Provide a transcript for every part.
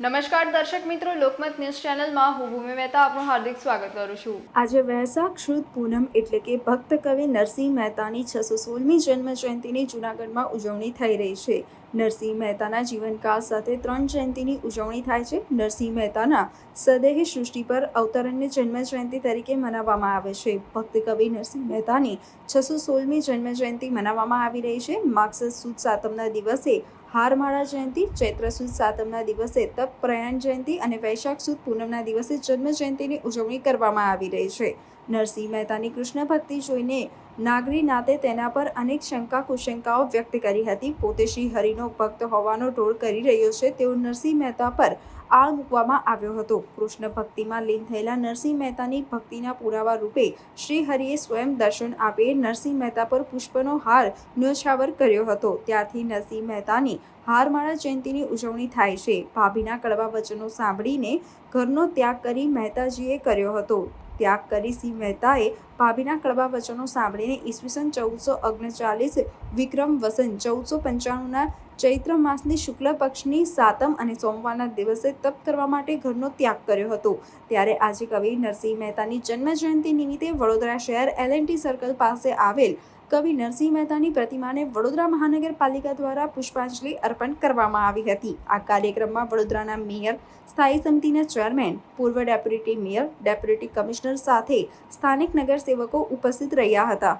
નમસ્કાર દર્શક મિત્રો, લોકમત ન્યૂઝ ચેનલમાં હું ભૂમિ મહેતા આપનું હાર્દિક સ્વાગત કરું છું. આજે વૈશાખ શુદ્ધ પૂનમ એટલે કે ભક્ત કવિ નરસિંહ મહેતાની છસો સોળમી જન્મ જયંતિની જૂનાગઢમાં ઉજવણી થઈ રહી છે. નરસિંહ મહેતાના જીવનકાળ સાથે ત્રણ જયંતિની ઉજવણી થાય છે. નરસિંહ મહેતાના સદેહી સૃષ્ટિ પર અવતરણને જન્મ જયંતિ તરીકે મનાવવામાં આવે છે. ભક્ત કવિ નરસિંહ મહેતાની છસો સોળમી જન્મ જયંતિ મનાવવામાં આવી રહી છે. માર્ક્સ સુદ સાતમના દિવસે હારમાળા જયંતિ, ચૈત્ર સુદ સાતમના દિવસે તપ પ્રયાણ જયંતિ અને વૈશાખ સુદ પૂનમના દિવસે જન્મ જયંતિની ઉજવણી કરવામાં આવી રહી છે. નરસિંહ મહેતાની કૃષ્ણ ભક્તિ જોઈને નાગરી નાતે તેના પર અનેક શંકા કુશંકાઓ વ્યક્ત કરી હતી. પોતે શ્રી હરિનો ભક્ત હોવાનો ટોળ કરી રહ્યો છે. તેઓ નરસિંહ મહેતા પર આળ મૂકવામાં આવ્યો હતો. કૃષ્ણ ભક્તિમાં લીન થયેલા નરસિંહ મહેતાની ભક્તિના પુરાવા રૂપે શ્રી હરિએ સ્વયં દર્શન આપી નરસિંહ મહેતા પર પુષ્પનો હાર ન્યોછાવર કર્યો હતો. ત્યારથી નરસિંહ મહેતાની હારમાળા જયંતિની ઉજવણી થાય છે. ભાભીના કડવા વચનો સાંભળીને ઘરનો ત્યાગ કરી મહેતાજીએ કર્યો હતો. ત્યાગ કરી સિંહ મહેતાએ ભાભીના કડવા વચનો સાંભળીને ઈસવીસન ચૌદસો ઓગણચાલીસ વિક્રમ વસન ચૌદસો પંચાણુંના ચૈત્ર માસની શુક્લ પક્ષની સાતમ અને સોમવારના દિવસે તપ કરવા માટે ઘરનો ત્યાગ કર્યો હતો. ત્યારે આજે કવિ નરસિંહ મહેતાની જન્મજયંતિ નિમિત્તે વડોદરા શહેર એલ સર્કલ પાસે આવેલ કવિ નરસિંહ મહેતાની પ્રતિમાને વડોદરા મહાનગરપાલિકા દ્વારા પુષ્પાંજલિ અર્પણ કરવામાં આવી હતી. આ કાર્યક્રમમાં વડોદરાના મેયર, સ્થાયી સમિતિના ચેરમેન, પૂર્વ ડેપ્યુટી મેયર, ડેપ્યુટી કમિશનર સાથે સ્થાનિક નગરસેવકો ઉપસ્થિત રહ્યા હતા.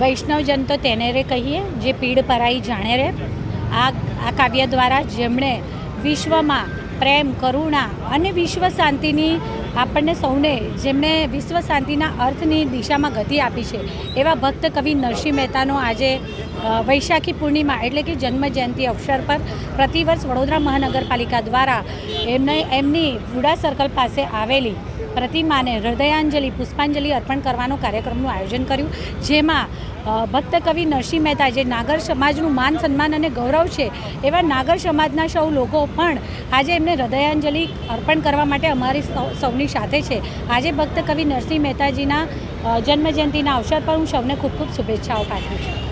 વૈષ્ણવજન તો તેને રે કહીએ, જે પીડ પરાઈ જાણે રે. આ આ કાવ્ય દ્વારા જેમણે વિશ્વમાં પ્રેમ, કરુણા અને વિશ્વ શાંતિની આપણને સૌને, જેમણે વિશ્વ શાંતિના અર્થની દિશામાં ગતિ આપી છે, એવા ભક્ત કવિ નરસિંહ મહેતાનો આજે વૈશાખી પૂર્ણિમા એટલે કે જન્મ જયંતિ અવસર પર પ્રતિવર્ષ વડોદરા મહાનગરપાલિકા દ્વારા એમને, એમની વુડા સર્કલ પાસે આવેલી પ્રતિમાને હૃદયાંજલિ, પુષ્પાંજલિ અર્પણ કરવાનો કાર્યક્રમનું આયોજન કર્યું, જેમાં ભક્ત કવિ નરસિંહ મહેતા જે નાગર સમાજનું માન સન્માન અને ગૌરવ છે, એવા નાગર સમાજના સૌ લોકો પણ આજે એમને હૃદયાંજલિ અર્પણ કરવા માટે અમારી સૌની સાથે છે. આજે ભક્ત કવિ નરસિંહ મહેતાજીના જન્મજયંતિના અવસર પર હું સૌને ખૂબ ખૂબ શુભેચ્છાઓ પાઠવું છું.